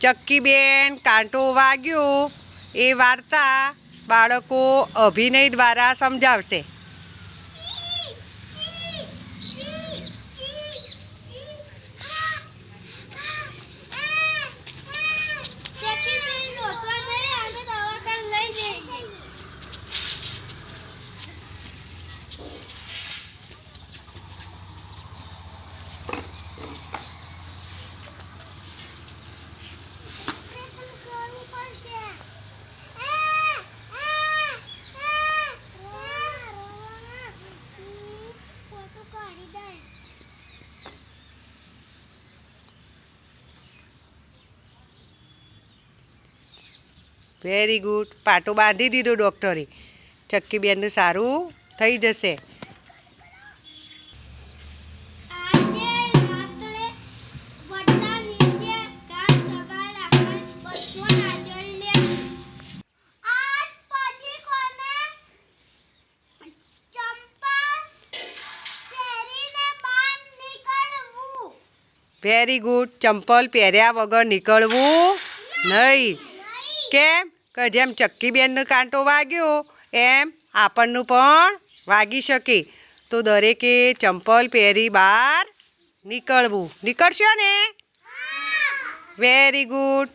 ચક્કીબેન કાંટો વાગ્યો. એ વાર્તા બાળકો અભિનય દ્વારા સમજાવશે. વેરી ગુડ પાટો બાંધી દીધો ડૉક્ટરે ચક્કીબેનનું સારું થઈ જશે. વેરી ગુડ ચંપલ પહેર્યા વગર નીકળવું નહીં. કેમ? કે જેમ ચક્કીબેનનો કાંટો વાગ્યો એમ આપણનું પણ વાગી શકે. તો દરેકે ચંપલ પહેરી બહાર નીકળવું. નીકળશો ને? Very good